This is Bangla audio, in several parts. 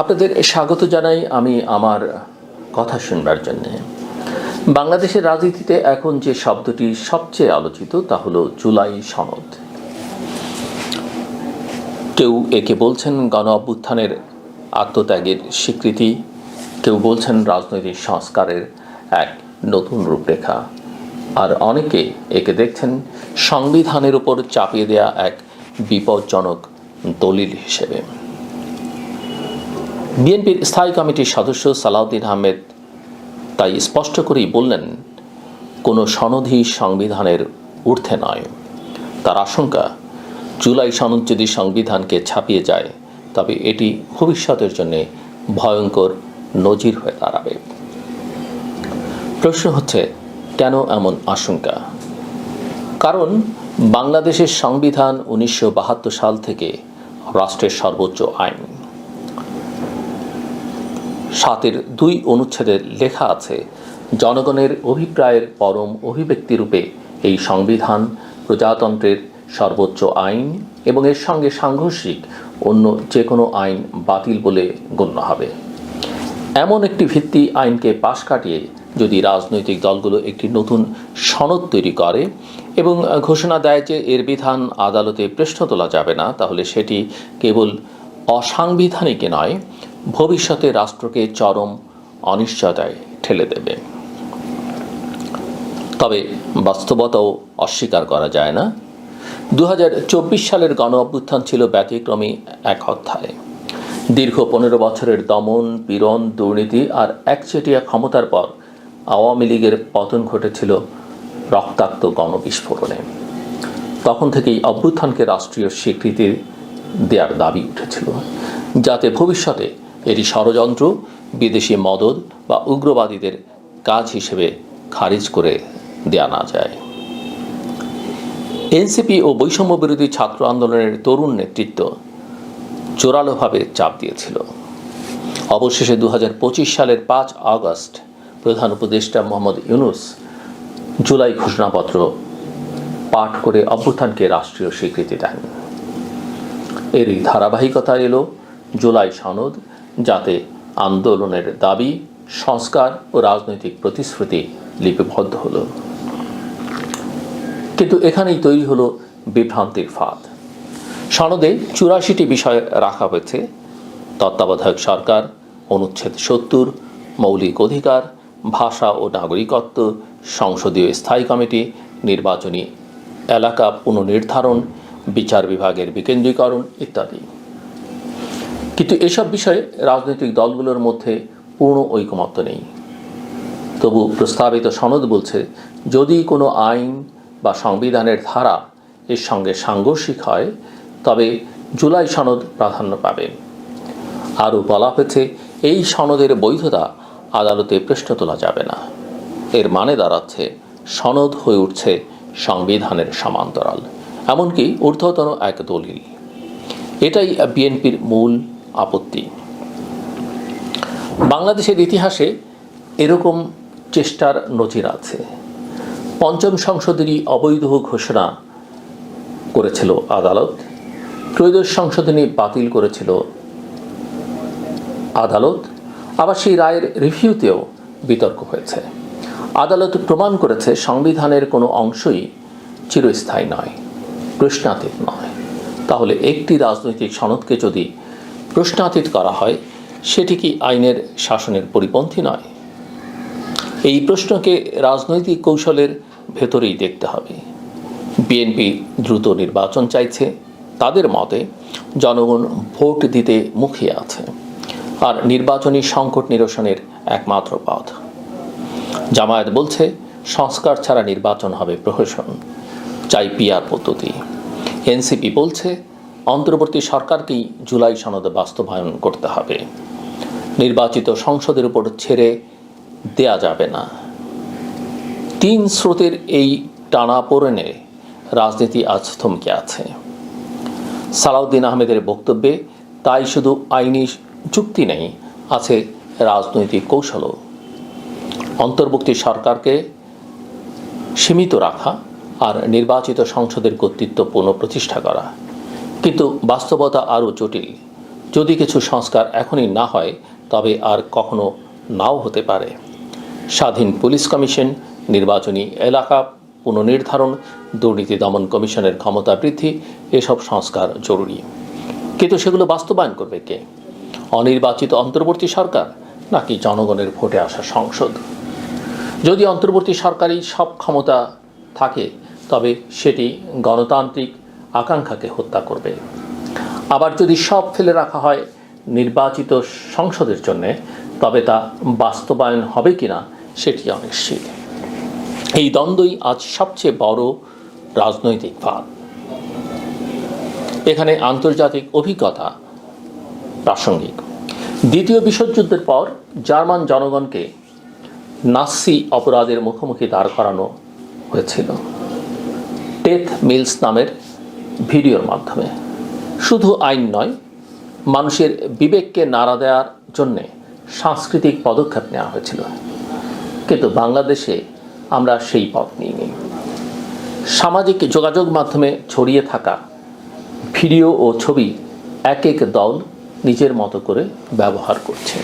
আপনাদের স্বাগত জানাই আমি আমার কথা শুনবার জন্য। বাংলাদেশের রাজনীতিতে এখন যে শব্দটি সবচেয়ে আলোচিত তা হলো জুলাই সনদ। কেউ একে বলছেন গণ অভ্যুত্থানের আত্মত্যাগের স্বীকৃতি, কেউ বলছেন রাজনৈতিক সংস্কারের এক নতুন রূপরেখা। আর অনেকে একে দেখছেন সংবিধানের উপর চাপিয়ে দেয়া এক বিপজ্জনক দলিল হিসেবে। বিএনপির স্থায়ী কমিটির সদস্য সালাউদ্দিন আহমেদ তাই স্পষ্ট করেই বললেন, কোনো সনধি সংবিধানের ঊর্ধ্বে নয়। তার আশঙ্কা, জুলাই সনদ যদি সংবিধানকে ছাপিয়ে যায়, তবে এটি ভবিষ্যতের জন্য ভয়ঙ্কর নজির হয়ে দাঁড়াবে। প্রশ্ন হচ্ছে, কেন এমন আশঙ্কা? কারণ বাংলাদেশের সংবিধান উনিশশো বাহাত্তর সাল থেকে রাষ্ট্রের সর্বোচ্চ আইন। সাতের দুই অনুচ্ছেদে লেখা আছে, জনগণের অভিপ্রায়ের পরম অভিব্যক্তি রূপে এই সংবিধান প্রজাতন্ত্রের সর্বোচ্চ আইন এবং এর সঙ্গে সাংঘর্ষিক অন্য যে কোনো আইন বাতিল বলে গণ্য হবে। এমন একটি ভিত্তি আইনকে পাশ কাটিয়ে যদি রাজনৈতিক দলগুলো একটি নতুন সনদ তৈরি করে এবং ঘোষণা দেয় যে এর বিধান আদালতে পৃষ্ঠ তোলা যাবে না, তাহলে সেটি কেবল অসাংবিধানিক নয় ভবিষ্যতে রাষ্ট্রকে চরম অনিশ্চয়তায় ঠেলে দেবে। তবে বাস্তবতাও অস্বীকার করা যায় না। দু হাজার চব্বিশ সালের গণ অভ্যুত্থান ছিল ব্যতিক্রমী এক অধ্যায়। দীর্ঘ পনেরো বছরের দমন, পীড়ন, দুর্নীতি আর একচেটিয়া ক্ষমতার পর আওয়ামী লীগের পতন ঘটেছিল রক্তাক্ত গণবিস্ফোরণে। তখন থেকেই অভ্যুত্থানকে রাষ্ট্রীয় স্বীকৃতি দেওয়ার দাবি উঠেছিল, যাতে ভবিষ্যতে এটি ষড়যন্ত্র, বিদেশি মদত বা উগ্রবাদীদের কাজ হিসেবে খারিজ করে দেয়া না যায়। এনসিপি ও বৈষম্য বিরোধী ছাত্র আন্দোলনের তরুণ নেতৃত্ব জোরালোভাবে চাপ দিয়েছিল। অবশেষে দু হাজার পঁচিশ সালের পাঁচ আগস্ট প্রধান উপদেষ্টা মোহাম্মদ ইউনুস জুলাই ঘোষণাপত্র পাঠ করে অভ্যুত্থানকে রাষ্ট্রীয় স্বীকৃতি দেন। এরই ধারাবাহিকতা এলো জুলাই সনদ যাতে আন্দোলনের দাবি, সংস্কার ও রাজনৈতিক প্রতিশ্রুতি লিপিবদ্ধ হলো। কিন্তু এখানেই তৈরি হলো বিভ্রান্তির ফাঁদ। সনদে চুরাশিটি বিষয় রাখা হয়েছে। তত্ত্বাবধায়ক সরকার, অনুচ্ছেদ সত্তর, মৌলিক অধিকার, ভাষা ও নাগরিকত্ব, সংসদীয় স্থায়ী কমিটি, নির্বাচনী এলাকা পুনর্নির্ধারণ, বিচার বিভাগের বিকেন্দ্রীকরণ ইত্যাদি। কিন্তু এসব বিষয়ে রাজনৈতিক দলগুলোর মধ্যে পূর্ণ ঐকমত্য নেই। তবু প্রস্তাবিত সনদ বলছে, যদি কোনো আইন বা সংবিধানের ধারা এর সঙ্গে সাংঘর্ষিক হয়, তবে জুলাই সনদ প্রাধান্য পাবে। আরও বলা হয়েছে, এই সনদের বৈধতা আদালতে প্রশ্ন তোলা যাবে না। এর মানে দাঁড়াচ্ছে, সনদ হয়ে উঠছে সংবিধানের সমান্তরাল। এমনকি ঊর্ধ্বতন এক দলিল। এটাই বিএনপির মূল আপত্তি। বাংলাদেশের ইতিহাসে এরকম চেষ্টার নজির আছে। পঞ্চম সংশোধনী অবৈধ ঘোষণা করেছিল আদালত, ত্রয়োদশ সংশোধনী বাতিল করেছিল আদালত, আবার সেই রায়ের রিভিউতেও বিতর্ক হয়েছে। আদালত প্রমাণ করেছে সংবিধানের কোনো অংশই চিরস্থায়ী নয়, প্রশ্নাতীত নয়। তাহলে একটি রাজনৈতিক সনদকে যদি প্রশ্নাতীত করা হয়, সেটি কি আইনের শাসনের পরিপন্থী নয়? এই প্রশ্নকে রাজনৈতিক কৌশলের ভেতরেই দেখতে হবে। বিএনপি দ্রুত নির্বাচন চাইছে, তাদের মতে জনগণ ভোট দিতে মুখিয়ে আছে, আর নির্বাচনী সংকট নিরসনের একমাত্র পথ। জামায়াত বলছে, সংস্কার ছাড়া নির্বাচন হবে প্রহসন, চাই পিয়ার পদ্ধতি। এনসিপি বলছে অন্তর্বর্তী সরকারকেই জুলাই সনদ বাস্তবায়ন করতে হবে। নির্বাচিত সংসদের উপর ছেড়ে দেয়া যাবে না। তিন স্রোতের এই টানা পড়েনে রাজনীতি আজ থমকে আছে। সালাউদ্দিন আহমেদের বক্তব্যে তাই শুধু আইনি চুক্তি নেই, আছে রাজনৈতিক কৌশলও। অন্তর্বর্তী সরকারকে সীমিত রাখা আর নির্বাচিত সংসদের কর্তৃত্ব পুনঃপ্রতিষ্ঠা করা। কিন্তু বাস্তবতা আরও জটিল। যদি কিছু সংস্কার এখনই না হয়, তবে আর কখনো নাও হতে পারে। স্বাধীন পুলিশ কমিশন, নির্বাচনী এলাকা, পুনর্নির্ধারণ, দুর্নীতি দমন কমিশনের ক্ষমতা বৃদ্ধি, এসব সংস্কার জরুরি। কিন্তু সেগুলো বাস্তবায়ন করবে কে? অনির্বাচিত অন্তর্বর্তী সরকার নাকি জনগণের ভোটে আসা সংসদ? যদি অন্তর্বর্তী সরকারি সব ক্ষমতা থাকে, তবে সেটি গণতান্ত্রিক আকাঙ্ক্ষাকে হত্যা করবে। আবার যদি সব ফেলে রাখা হয় নির্বাচিত সংসদের জন্য, তবে তা বাস্তবায়ন হবে কিনা সেটি অনিশ্চিত। এই দ্বন্দ্বই আজ সবচেয়ে বড় রাজনৈতিক ফাঁদ। এখানে আন্তর্জাতিক অভিজ্ঞতা প্রাসঙ্গিক। দ্বিতীয় বিশ্বযুদ্ধের পর জার্মান জনগণকে নাসি অপরাধের মুখোমুখি দাঁড় করানো হয়েছিল। টেথ মিলস নামের ভিডিওর মাধ্যমে। শুধু আইন নয়, মানুষের বিবেককে নাড়া দেওয়ার জন্যে সাংস্কৃতিক পদক্ষেপ নেওয়া হয়েছিল। কিন্তু বাংলাদেশে আমরা সেই পথ নিইনি। সামাজিক যোগাযোগ মাধ্যমে ছড়িয়ে থাকা ভিডিও ও ছবি এক এক দল নিজের মতো করে ব্যবহার করছে।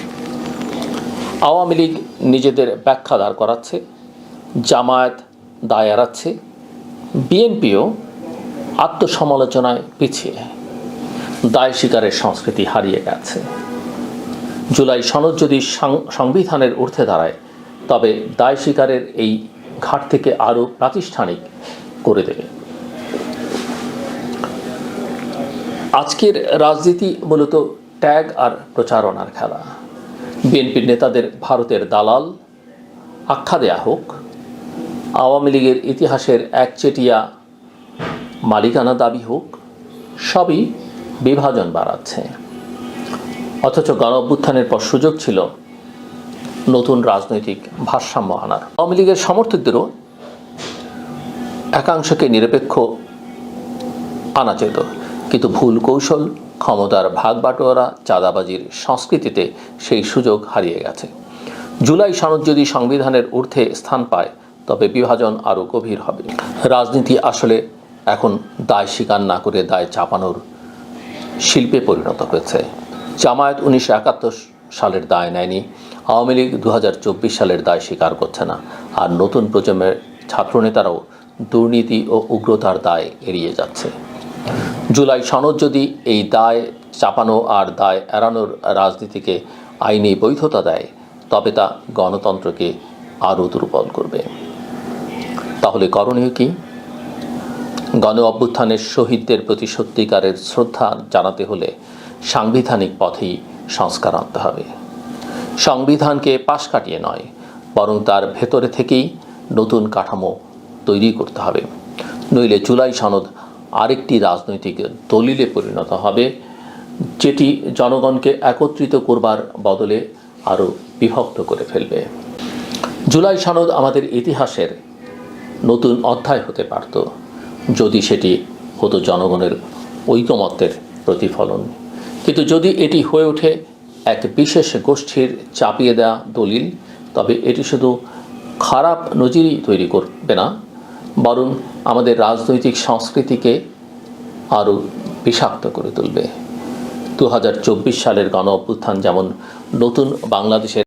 আওয়ামী লীগ নিজেদের ব্যাখ্যা দাঁড় করাচ্ছে, জামায়াত দায় এড়াচ্ছে, বিএনপিও আত্মসমালোচনায় পিছিয়ে। দায় স্বীকারের সংস্কৃতি হারিয়ে গেছে। জুলাই সনদ যদি সংবিধানের ঊর্ধ্বে দাঁড়ায়, তবে দায় স্বীকারের এই ঘাট থেকে আরও প্রাতিষ্ঠানিক করে দেবে। আজকের রাজনীতি মূলত ট্যাগ আর প্রচারণার খেলা। বিএনপির নেতাদের ভারতের দালাল, আখ্যা দেয়া হোক, আওয়ামী লীগের ইতিহাসের একচেটিয়া মালিকানা দাবি হোক, সবই বিভাজন বাড়াচ্ছে। অথচ গণ অভ্যুত্থানের পর সুযোগ ছিল নতুন রাজনৈতিক ভারসাম্য আনার। আওয়ামী লীগের সমর্থকদেরও একাংশকে নিরপেক্ষ আনা যেত। কিন্তু ভুল কৌশল, ক্ষমতার ভাগ বাটোয়ারা চাঁদাবাজির সংস্কৃতিতে সেই সুযোগ হারিয়ে গেছে। জুলাই সনদ যদি সংবিধানের ঊর্ধ্বে স্থান পায়, তবে বিভাজন আরও গভীর হবে। রাজনীতি আসলে এখন দায় স্বীকার না করে দায় চাপানোর শিল্পে পরিণত হয়েছে। জামায়াত উনিশশো একাত্তর সালের দায় নেয়নি, আওয়ামী লীগ দু হাজার চব্বিশ সালের দায় স্বীকার করছে না। আর নতুন প্রজন্মের ছাত্রনেতারাও দুর্নীতি ও উগ্রতার দায় এড়িয়ে যাচ্ছে। জুলাই সনদ যদি এই দায় চাপানো আর দায় এড়ানোর রাজনীতিকে আইনি বৈধতা দেয়, তবে তা গণতন্ত্রকে আরও দুর্বল করবে। তাহলে করণীয় কি? গণ অভ্যুত্থানের শহীদদের প্রতি সত্যিকারের শ্রদ্ধা জানাতে হলে সাংবিধানিক পথেই সংস্কার আনতে হবে। সংবিধানকে পাশ কাটিয়ে নয়, বরং তার ভেতরে থেকেই নতুন কাঠামো তৈরি করতে হবে। নইলে জুলাই সনদ আরেকটি রাজনৈতিক দলিলে পরিণত হবে, যেটি জনগণকে একত্রিত করবার বদলে আরও বিভক্ত করে ফেলবে। জুলাই সনদ আমাদের ইতিহাসের নতুন অধ্যায় হতে পারত। যদি সেটি হতো জনগণের ঐকমত্যের প্রতিফলন। কিন্তু যদি এটি হয়ে ওঠে এক বিশেষ গোষ্ঠীর চাপিয়ে দেওয়া দলিল, তবে এটি শুধু খারাপ নজিরই তৈরি করবে না, বরং আমাদের রাজনৈতিক সংস্কৃতিকে আরও বিষাক্ত করে তুলবে। দু হাজার চব্বিশ সালের গণ অভ্যুত্থান যেমন নতুন বাংলাদেশের